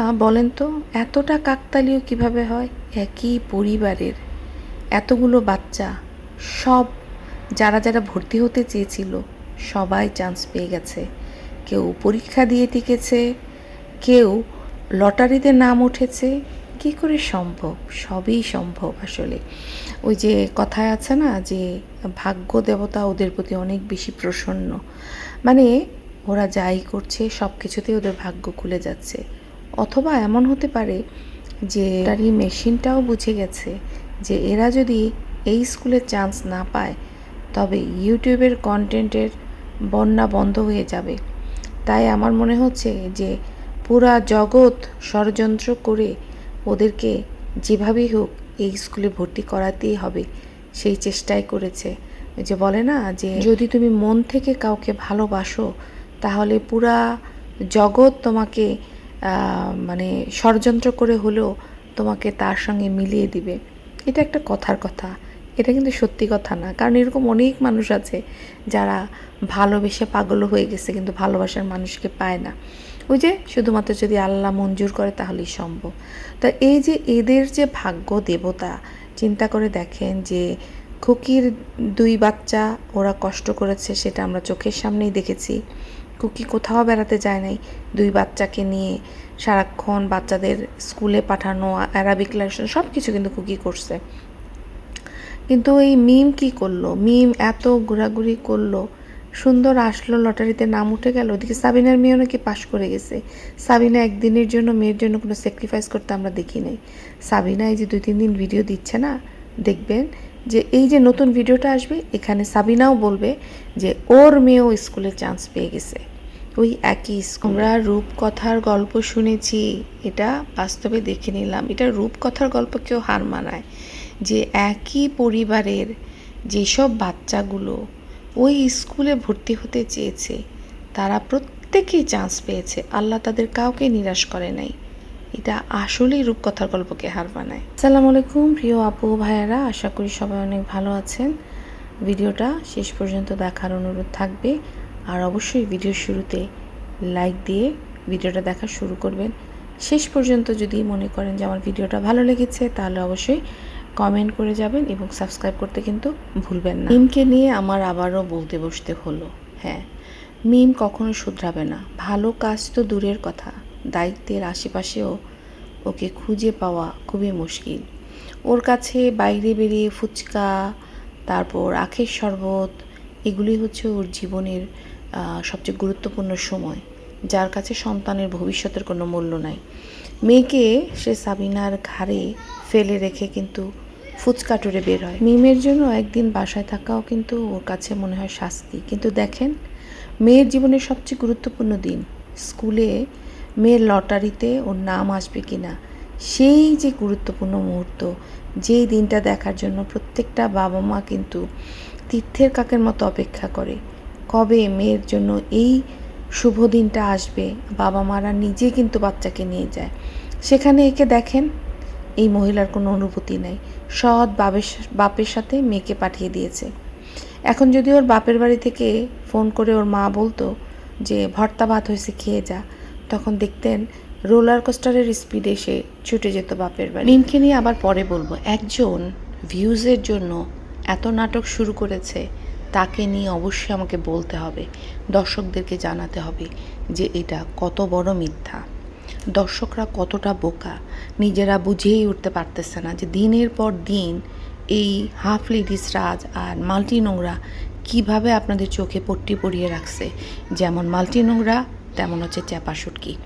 আহ, বলেন তো এতটা কাকতালীয় কীভাবে হয়? একই পরিবারের। এতগুলো বাচ্চা সব যারা যারা ভর্তি হতে চেয়েছিল সবাই চান্স পেয়ে গেছে। কেউ পরীক্ষা দিয়ে টিকেছে কেউ লটারিতে নাম উঠেছে। কি করে সম্ভব? সবই সম্ভব আসলে। ওই যে কথায় আছে না যে ভাগ্য দেবতা ওদের প্রতি অনেক বেশি প্রসন্ন। মানে ওরা যাই করছে সব কিছুতেই ওদের ভাগ্য খুলে যাচ্ছে। অথবা এমন হতে পারে যে তার এই মেশিনটাও বুঝে গেছে যে এরা যদি এই স্কুলে চান্স না পায়, তবে ইউটিউবের কন্টেন্টের বন্যা বন্ধ হয়ে যাবে। তাই আমার মনে হচ্ছে যে পুরা জগৎ ষড়যন্ত্র করে ওদেরকে যেভাবেই হোক এই স্কুলে ভর্তি করাতেই হবে, সেই চেষ্টাই করেছে। যে বলে না যে যদি তুমি মন থেকে কাউকে ভালোবাসো, তাহলে পুরা জগৎ তোমাকে মানে ষড়যন্ত্র করে হলেও তোমাকে তার সঙ্গে মিলিয়ে দিবে। এটা একটা কথার কথা। এটা কিন্তু সত্যি কথা না। কারণ এরকম অনেক মানুষ আছে যারা ভালোবেসে পাগল হয়ে গেছে কিন্তু ভালোবাসার মানুষকে পায় না। ওই যে শুধুমাত্র যদি আল্লাহ মঞ্জুর করে তাহলেই সম্ভব। তা এই যে এদের যে ভাগ্য দেবতা, চিন্তা করে দেখেন যে খুকির দুই বাচ্চা ওরা কষ্ট করেছে সেটা আমরা চোখের সামনেই দেখেছি। কুকি কোথাও বেড়াতে যায় নাই। দুই বাচ্চাকে নিয়ে সারাক্ষণ বাচ্চাদের স্কুলে পাঠানো অ্যারাবিক লেসন সব কিছু কিন্তু কুকি করছে। কিন্তু এই মিম কি করল? মিম এত ঘোরাঘুরি করল, সুন্দর আসলো, লটারিতে নাম উঠে গেল, ওদিকে সাবিনার মেয়েও নাকি পাশ করে গেছে। সাবিনা একদিনের জন্য, মেয়ের জন্য কোনো স্যাক্রিফাইস করতে আমরা দেখি নাই। সাবিনা এই যে দুই, তিন দিন ভিডিও দিচ্ছে না, দেখবেন যে এই যে নতুন ভিডিওটা আসবে, এখানে সাবিনাও বলবে যে ওর মেয়েও স্কুলে চান্স পেয়ে গেছে। ওই একই আমরা রূপকথার গল্প শুনেছি। এটা বাস্তবে দেখে নিলাম। এটা রূপকথার গল্প কেউ হার মানায়। যে একই পরিবারের যেসব বাচ্চাগুলো ওই স্কুলে ভর্তি হতে চেয়েছে, তারা প্রত্যেকেই চান্স পেয়েছে। আল্লাহ তাদের কাউকে নিরাশ করে নাই। এটা আসলেই রূপকথার গল্পকে হার মানায়। আসসালামু আলাইকুম, প্রিয় আপু ভাইয়ারা। আশা করি সবাই অনেক ভালো আছেন। ভিডিওটা শেষ পর্যন্ত দেখার অনুরোধ থাকবে। আর অবশ্যই ভিডিও শুরুতে লাইক দিয়ে ভিডিওটা দেখা শুরু করবেন। শেষ পর্যন্ত যদি মনে করেন যে আমার ভিডিওটা ভালো লেগেছে, তাহলে অবশ্যই কমেন্ট করে যাবেন এবং সাবস্ক্রাইব করতে কিন্তু ভুলবেন না। মিমকে নিয়ে আমার আবারও বলতে বসতে হলো। হ্যাঁ মিম কখনো শুধরাবে না। ভালো কাজ তো দূরের কথা। দায়িত্বের আশেপাশেও ওকে খুঁজে পাওয়া খুবই মুশকিল। ওর কাছে বাইরে বেরিয়ে ফুচকা, তারপর আখের শরবত এগুলি হচ্ছে ওর জীবনের সবচেয়ে গুরুত্বপূর্ণ সময়, যার কাছে সন্তানের ভবিষ্যতের কোনো মূল্য নাই। মেয়েকে সে সাবিনার ঘাড়ে ফেলে রেখে কিন্তু ফুচকা টুরে বের হয়। মিমের জন্য একদিন বাসায় থাকাও কিন্তু ওর কাছে মনে হয় শাস্তি। কিন্তু দেখেন, মেয়ের জীবনের সবচেয়ে গুরুত্বপূর্ণ দিন, স্কুলে মেয়ের লটারিতে ওর নাম আসবে কিনা, সেই যে গুরুত্বপূর্ণ মুহূর্ত, যেই দিনটা দেখার জন্য প্রত্যেকটা বাবা মা কিন্তু তীর্থের কাকের মতো অপেক্ষা করে। কবে মেয়ের জন্য এই শুভ দিনটা আসবে? বাবা মারা নিজে কিন্তু বাচ্চাকে নিয়ে যায়। সেখানে একে দেখেন, এই মহিলার কোনো অনুভূতি নেই। সৎ বাবের বাপের সাথে মেয়েকে পাঠিয়ে দিয়েছে। এখন যদি ওর বাপের বাড়ি থেকে ফোন করে ওর মা বলতো যে, ভর্তা ভাত হয়েছে, খেয়ে যা। তখন দেখতেন রোলার কোস্টারের স্পিডে সে ছুটে যেত বাপের বাড়ি। মিমকে নিয়ে আবার পরে বলব, একজন ভিউজের জন্য এত নাটক শুরু করেছে তাকে নিয়ে অবশ্যই আমাকে বলতে হবে, দর্শকদেরকে জানাতে হবে যে এটা কত বড় মিথ্যা। দর্শকরা কতটা বোকা, নিজেরা বুঝেই উঠতে পারতেছে না যে দিনের পর দিন এই হাফ লেডিস রাজ আর মাল্টি নোংরা কীভাবে আপনাদের চোখে পট্টি পরিয়ে রাখছে। যেমন মাল্টি নোংরা, তেমন হচ্ছে চ্যাপা শুটকি।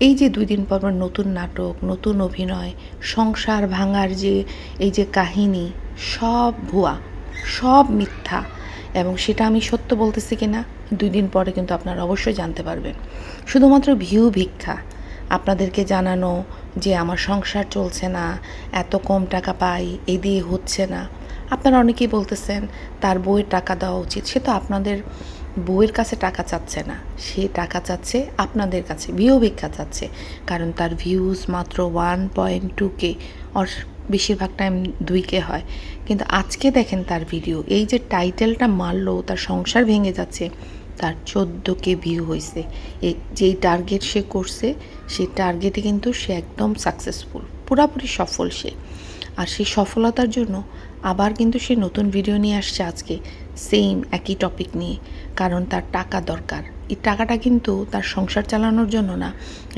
এই যে দুই দিন পর নতুন নাটক, নতুন অভিনয়, সংসার ভাঙার যে, এই যে কাহিনী, সব ভুয়া, সব মিথ্যা। এবং সেটা আমি সত্য বলতেছি কিনা, দুই দিন পরে কিন্তু আপনারা অবশ্যই জানতে পারবেন। শুধুমাত্র ভিউ ভিক্ষা, আপনাদেরকে জানানো যে আমার সংসার চলছে না, এত কম টাকা পাই, এ দিয়ে হচ্ছে না। আপনারা অনেকেই বলতেছেন, তার বইয়ের টাকা দেওয়া উচিত। সে তো আপনাদের বউয়ের কাছে টাকা চাচ্ছে না। সে টাকা চাচ্ছে আপনাদের কাছে, ভিউ ভিক্ষা চাচ্ছে। কারণ তার ভিউজ মাত্র ওয়ান পয়েন্ট টু কে বেশিরভাগ টাইম দুইকে হয়। কিন্তু আজকে দেখেন তার ভিডিও এই যে টাইটেলটা মারলো, তার সংসার ভেঙে যাচ্ছে, তার চোদ্দোকে ভিউ হয়েছে এই যেই টার্গেট সে করছে সেই টার্গেটে কিন্তু সে একদম সাকসেসফুল পুরাপুরি সফল সে। আর সেই সফলতার জন্য আবার কিন্তু সে নতুন ভিডিও নিয়ে আসছে আজকে সেম একই টপিক নিয়ে, কারণ তার টাকা দরকার। এই টাকাটা কিন্তু তার সংসার চালানোর জন্য না,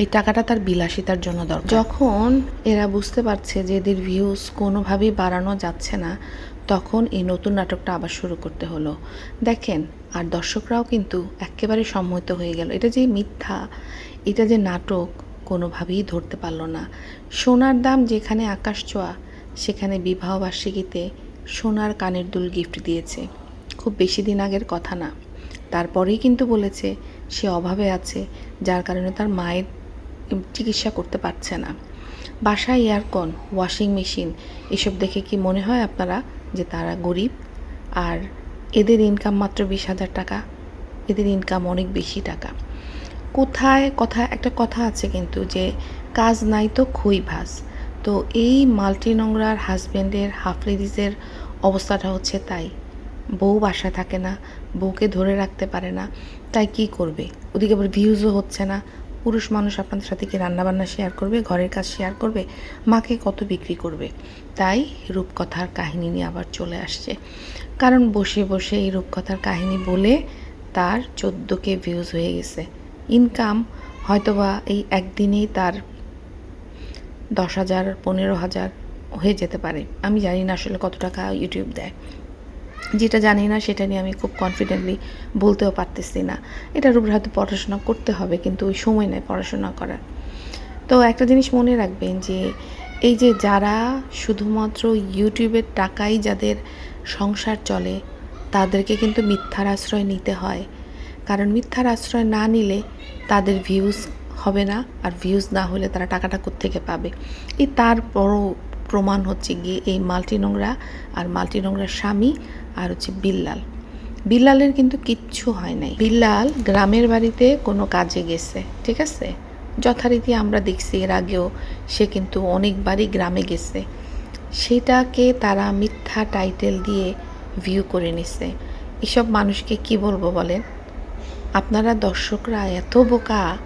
এই টাকাটা তার বিলাসিতার জন্য দরকার। যখন এরা বুঝতে পারছে যে এদের ভিউজ কোনোভাবেই বাড়ানো যাচ্ছে না, তখন এই নতুন নাটকটা আবার শুরু করতে হলো। দেখেন, আর দর্শকরাও কিন্তু একেবারে সম্মত হয়ে গেল। এটা যে মিথ্যা, এটা যে নাটক কোনোভাবেই ধরতে পারল না। সোনার দাম যেখানে আকাশ ছোঁয়া, সেখানে বিবাহবার্ষিকীতে সোনার কানের দুল গিফট দিয়েছে। খুব বেশি দিন আগের কথা না। তারপরেই কিন্তু বলেছে সে অভাবে আছে, যার কারণে তার মায়ের চিকিৎসা করতে পারছে না। বাসায় এয়ারকন ওয়াশিং মেশিন এসব দেখে কি মনে হয় আপনারা যে তারা গরিব? আর এদের ইনকাম মাত্র বিশ হাজার টাকা, এদের ইনকাম অনেক বেশি টাকা। কোথায় কথা, একটা কথা আছে কিন্তু যে কাজ নাই তো খই ভাস। তো এই মাল্টি নোংরার হাজব্যান্ডের হাফ লেডিজের অবস্থাটা হচ্ছে তাই। বউ বাসা থাকে না, বউকে ধরে রাখতে পারে না, তাই কি করবে? ওদিকে আবার ভিউজও হচ্ছে না। পুরুষ মানুষ আপনাদের সাথে কি রান্নাবান্না শেয়ার করবে, ঘরের কাজ শেয়ার করবে? মাকে কত বিক্রি করবে? তাই রূপকথার কাহিনী নিয়ে আবার চলে আসছে। কারণ বসে বসে এই রূপকথার কাহিনী বলে তার চোদ্দোকে ভিউজ হয়ে গেছে। ইনকাম হয়তোবা এই একদিনেই তার দশ হাজার, পনেরো হাজার হয়ে যেতে পারে। আমি জানি না আসলে কত টাকা ইউটিউব দেয়। যেটা জানি না, সেটা নিয়ে আমি খুব কনফিডেন্টলি বলতেও পারতেছি না। এটার উপরে হয়তো পড়াশোনা করতে হবে, কিন্তু ওই সময় নেই পড়াশোনা করার। তো একটা জিনিস মনে রাখবেন যে, এই যে যারা শুধুমাত্র ইউটিউবের টাকাই যাদের সংসার চলে, তাদেরকে কিন্তু মিথ্যার আশ্রয় নিতে হয়। কারণ মিথ্যার আশ্রয় না নিলে তাদের ভিউজ হবে না, আর ভিউজ না হলে তারা টাকাটা থেকে পাবে? এই তার প্রমাণ হচ্ছে গিয়ে এই মাল্টি নোংরা আর মাল্টি নোংরার স্বামী আর হচ্ছে বিল্লাল। বিল্লালের কিন্তু কিচ্ছু হয় নাই। বিল্লাল গ্রামের বাড়িতে কোনো কাজে গেছে, ঠিক আছে? যথারীতি আমরা দেখছি এর আগেও সে কিন্তু অনেকবারই গ্রামে গেছে। সেটাকে তারা মিথ্যা টাইটেল দিয়ে ভিউ করে নিছে। এসব মানুষকে কি বলব বলেন? আপনারা দর্শকরা এত বোকা,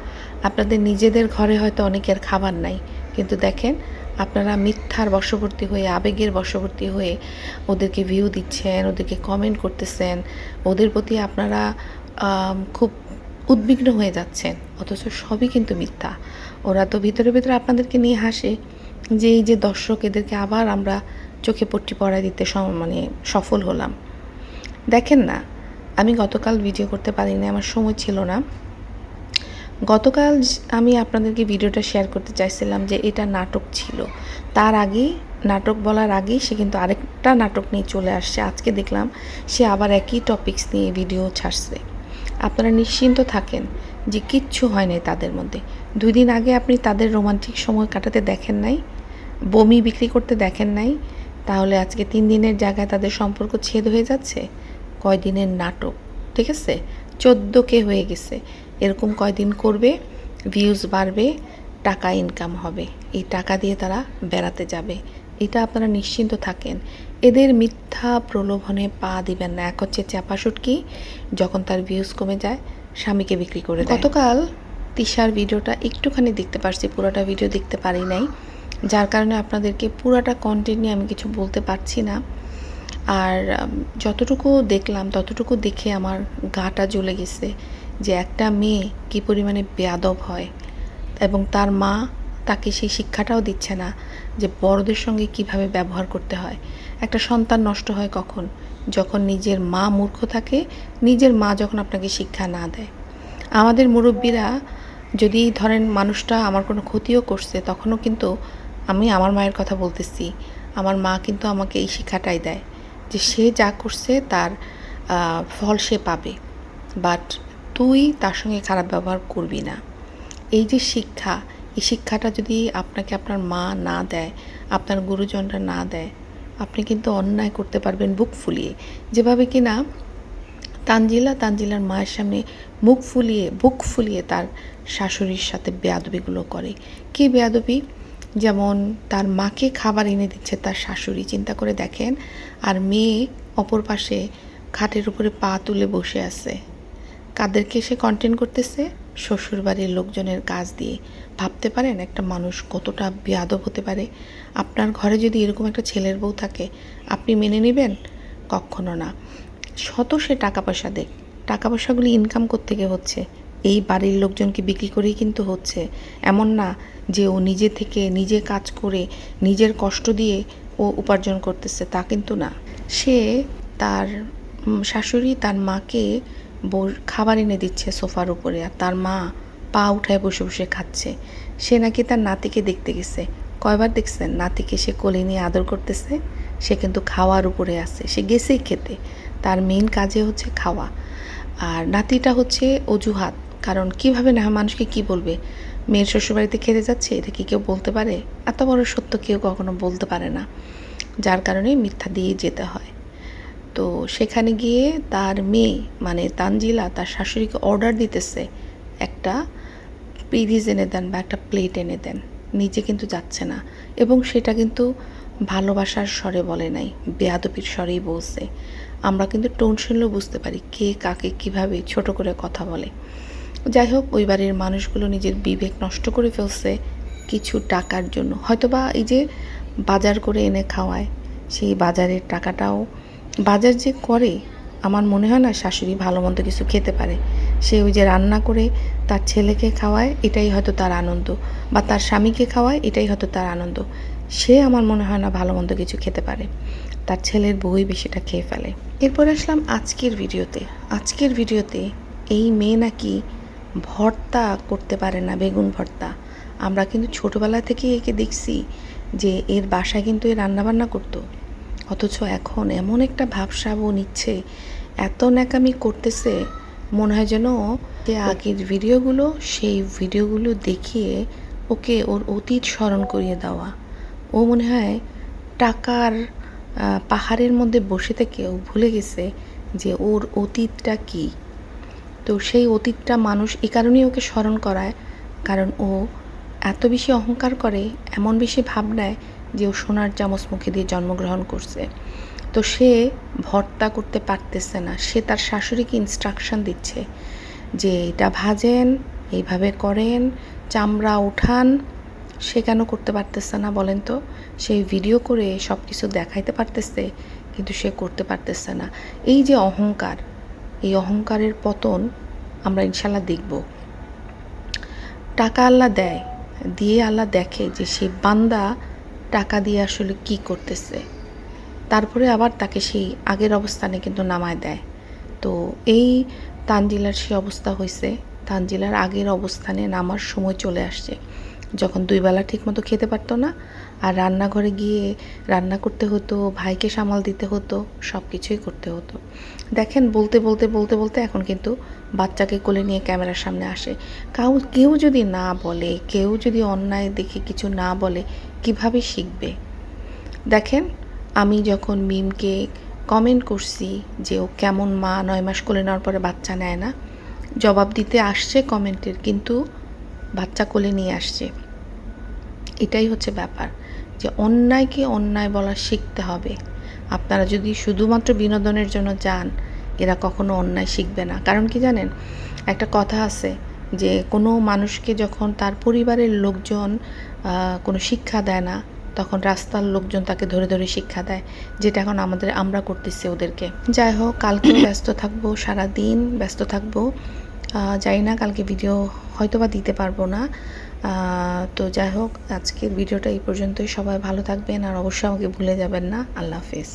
আপনাদের নিজেদের ঘরে হয়তো অনেকের খাবার নাই, কিন্তু দেখেন আপনারা মিথ্যার বশবর্তী হয়ে, আবেগের বশবর্তী হয়ে ওদেরকে ভিউ দিচ্ছেন, ওদেরকে কমেন্ট করতেছেন, ওদের প্রতি আপনারা খুব উদ্বিগ্ন হয়ে যাচ্ছেন। অথচ সবই কিন্তু মিথ্যা। ওরা তো ভিতরে ভিতরে আপনাদেরকে নিয়ে হাসে যে এই যে দর্শক, এদেরকে আবার আমরা চোখে পট্টি পড়া দিতে মানে সফল হলাম। দেখেন না, আমি গতকাল ভিডিও করতে পারিনি, আমার সময় ছিল না। গতকাল আমি আপনাদেরকে ভিডিওটা শেয়ার করতে চাইছিলাম যে এটা নাটক ছিল। তার আগেই নাটক বলার আগেই সে কিন্তু আরেকটা নাটক নিয়ে চলে আসছে। আজকে দেখলাম সে আবার একই টপিকস নিয়ে ভিডিও ছাড়ছে। আপনারা নিশ্চিন্ত থাকেন যে কিচ্ছু হয় নাই তাদের মধ্যে। দুই দিন আগে আপনি তাদের রোমান্টিক সময় কাটাতে দেখেন নাই, বমি বিক্রি করতে দেখেন নাই, তাহলে আজকে তিন দিনের জায়গায় তাদের সম্পর্ক ছেদ হয়ে যাচ্ছে? কয়দিনের নাটক? ঠিক আছে? চোদ্দ কে হয়ে গেছে। এরকম কয়দিন করবে ভিউজ বাড়বে, টাকা ইনকাম হবে। এই টাকা দিয়ে তারা বেড়াতে যাবে। এটা আপনারা নিশ্চিন্ত থাকেন। এদের মিথ্যা প্রলোভনে পা দিবেন না। এক হচ্ছে চাপা সুটকি, যখন তার ভিউজ কমে যায়, স্বামীকে বিক্রি করে দেয়। গতকাল তিশার ভিডিওটা একটুখানি দেখতে পারছি, পুরোটা ভিডিও দেখতে পারি নাই। যার কারণে আপনাদেরকে পুরাটা কন্টেন্ট নিয়ে আমি কিছু বলতে পারছি না। আর যতটুকু দেখলাম, ততটুকু দেখে আমার গাটা জ্বলে গেছে। যে একটা মেয়ে কী পরিমাণে বেয়াদব হয় এবং তার মা তাকে সেই শিক্ষাটাও দিচ্ছে না যে বড়দের সঙ্গে কীভাবে ব্যবহার করতে হয়। একটা সন্তান নষ্ট হয় কখন? যখন নিজের মা মূর্খ থাকে, নিজের মা যখন আপনাকে শিক্ষা না দেয়। আমাদের মুরব্বীরা যদি ধরেন মানুষটা আমার কোনো ক্ষতিও করছে, তখনও কিন্তু আমি আমার মায়ের কথা বলতেছি। আমার মা কিন্তু আমাকে এই শিক্ষাটাই দেয় যে সে যা করছে তার ফল সে পাবে। বাট তুই তার সঙ্গে খারাপ ব্যবহার করবি না। এই যে শিক্ষা, এই শিক্ষাটা যদি আপনাকে আপনার মা না দেয়, আপনার গুরুজনরা না দেয়, আপনি কিন্তু অন্যায় করতে পারবেন বুক ফুলিয়ে। যেভাবে কি না তানজিলা তানজিলার মায়ের সামনে মুখ ফুলিয়ে, বুক ফুলিয়ে তার শাশুড়ির সাথে বেয়াদবিগুলো করে। কী বেয়াদবি? যেমন তার মাকে খাবার এনে দিচ্ছে তার শাশুড়ি। চিন্তা করে দেখেন, আর মেয়ে অপর পাশে খাটের উপরে পা তুলে বসে আছে। কাদেরকে সে কন্টেন্ট করতেছে? শ্বশুরবাড়ির লোকজনের কাজ দিয়ে। ভাবতে পারেন একটা মানুষ কতটা বেয়াদব হতে পারে? আপনার ঘরে যদি এরকম একটা ছেলের বউ থাকে, আপনি মেনে নেবেন? কখনো না। শত সে টাকা পয়সা দেখ। টাকা পয়সাগুলি ইনকাম থেকে হচ্ছে? এই বাড়ির লোকজনকে বিক্রি করেই কিন্তু হচ্ছে। এমন না যে ও নিজে থেকে নিজে কাজ করে, নিজের কষ্ট দিয়ে ও উপার্জন করতেছে, তা কিন্তু না। সে তার শাশুড়ি তার মাকে বর খাবার এনে দিচ্ছে সোফার উপরে আর তার মা পা উঠায় বসে বসে খাচ্ছে। সে নাকি তার নাতিকে দেখতে গেছে। কয়বার দেখছেন নাতিকে সে কোলে নিয়ে আদর করতেছে? সে কিন্তু খাওয়ার উপরে আছে। সে গেছেই খেতে। তার মেইন কাজে হচ্ছে খাওয়া। আর নাতিটা হচ্ছে অজুহাত। কারণ কীভাবে না মানুষকে কি বলবে? মেয়ের শ্বশুরবাড়িতে খেতে যাচ্ছে, এটা কি কেউ বলতে পারে? এত বড় সত্য কেউ কখনো বলতে পারে না। যার কারণে মিথ্যা দিয়ে যেতে হয়। তো সেখানে গিয়ে তার মেয়ে মানে তানজিলা, তার শাশুড়িকে অর্ডার দিতেছে একটা পিরিজ এনে দেন বা একটা প্লেট এনে দেন। নিজে কিন্তু যাচ্ছে না এবং সেটা কিন্তু ভালোবাসার স্বরে বলে নাই বেয়াদপির স্বরেই বলছে। আমরা কিন্তু টোন শুনলেও বুঝতে পারি কে কাকে কীভাবে ছোট করে কথা বলে। যাই হোক, ওই বাড়ির মানুষগুলো নিজের বিবেক নষ্ট করে ফেলছে কিছু টাকার জন্য। হয়তোবা এই যে বাজার করে এনে খাওয়ায়, সেই বাজারের টাকাটাও বাজার যে করে, আমার মনে হয় না শাশুড়ি ভালো মন্দ কিছু খেতে পারে। সে ওই যে রান্না করে তার ছেলেকে খাওয়ায়, এটাই হয়তো তার আনন্দ। বা তার স্বামীকে খাওয়ায়, এটাই হয়তো তার আনন্দ। সে আমার মনে হয় না ভালো মন্দ কিছু খেতে পারে। তার ছেলের বউই বেশিটা খেয়ে ফেলে। এরপর আসলাম আজকের ভিডিওতে। আজকের ভিডিওতে এই মেয়ে নাকি ভর্তা করতে পারে না, বেগুন ভর্তা। আমরা কিন্তু ছোটোবেলা থেকেই একে দেখছি যে এর বাসায় কিন্তু এ রান্নাবান্না করতো। অথচ এখন এমন একটা ভাবসাব নিচ্ছে, এত ন্যাকামি করতেছে, মনে হয় যেন যে আগের ভিডিওগুলো, সেই ভিডিওগুলো দেখিয়ে ওকে ওর অতীত স্মরণ করিয়ে দেওয়া। ও মনে হয় টাকার পাহাড়ের মধ্যে বসে থেকে ও ভুলে গেছে যে ওর অতীতটা কী। তো সেই অতীতটা মানুষ এ কারণেই ওকে স্মরণ করায়, কারণ ও এত বেশি অহংকার করে, এমন বেশি ভাব নেয় যে ও সোনার চামচ মুখে দিয়ে জন্মগ্রহণ করছে। তো সে ভর্তা করতে পারতেছে না। সে তার শাশুড়িকে ইনস্ট্রাকশন দিচ্ছে যে এটা ভাজেন, এইভাবে করেন, চামড়া উঠান সে কেন করতে পারতেছে না বলেন তো? সেই ভিডিও করে সব কিছু দেখাইতে পারতেছে, কিন্তু সে করতে পারতেছে না। এই যে অহংকার, এই অহংকারের পতন আমরা ইনশাল্লাহ দেখব। টাকা আল্লাহ দেয়, দিয়ে আল্লাহ দেখে যে সে বান্দা টাকা দিয়ে আসলে কি করতেছে। তারপরে আবার তাকে সেই আগের অবস্থানে কিন্তু নামায় দেয়। তো এই তানজিলার সে অবস্থা হয়েছে তানজিলার আগের অবস্থানে নামার সময় চলে আসছে। যখন দুই বেলা ঠিকমতো খেতে পারতো না আর রান্নাঘরে গিয়ে রান্না করতে হতো, ভাইকে সামাল দিতে হতো সব কিছুই করতে হতো। দেখেন, বলতে বলতে বলতে বলতে এখন কিন্তু বাচ্চাকে কোলে নিয়ে ক্যামেরার সামনে আসে। কাউ, কেউ যদি না বলে, কেউ যদি অন্যায় দেখে কিছু না বলে, কীভাবে শিখবে? দেখেন, আমি যখন মিমকে কমেন্ট করছি যে ও কেমন মা, নয় মাস কোলে নেওয়ার পরে বাচ্চা নেয় না, জবাব দিতে আসছে কমেন্টের কিন্তু বাচ্চা কোলে নিয়ে আসছে। এটাই হচ্ছে ব্যাপার। যে অন্যায়কে অন্যায় বলা শিখতে হবে। আপনারা যদি শুধুমাত্র বিনোদনের জন্য যান, এরা কখনো অন্যায় শিখবে না। কারণ কি জানেন, একটা কথা আছে যে কোনো মানুষকে যখন তার পরিবারের লোকজন কোনো শিক্ষা দেয় না, তখন রাস্তার লোকজন তাকে ধরে ধরে শিক্ষা দেয়, যেটা এখন আমাদের, আমরা করতেছি ওদেরকে। যাই হোক, কালকেও ব্যস্ত থাকব সারা দিন ব্যস্ত থাকব। জানি না, কালকে ভিডিও হয়তো বা দিতে পারব না। তো যাই হোক, আজকের ভিডিওটা এই পর্যন্তই। সবাই ভালো থাকবেন আর অবশ্যই আমাকে ভুলে যাবেন না। আল্লাহ হাফেজ।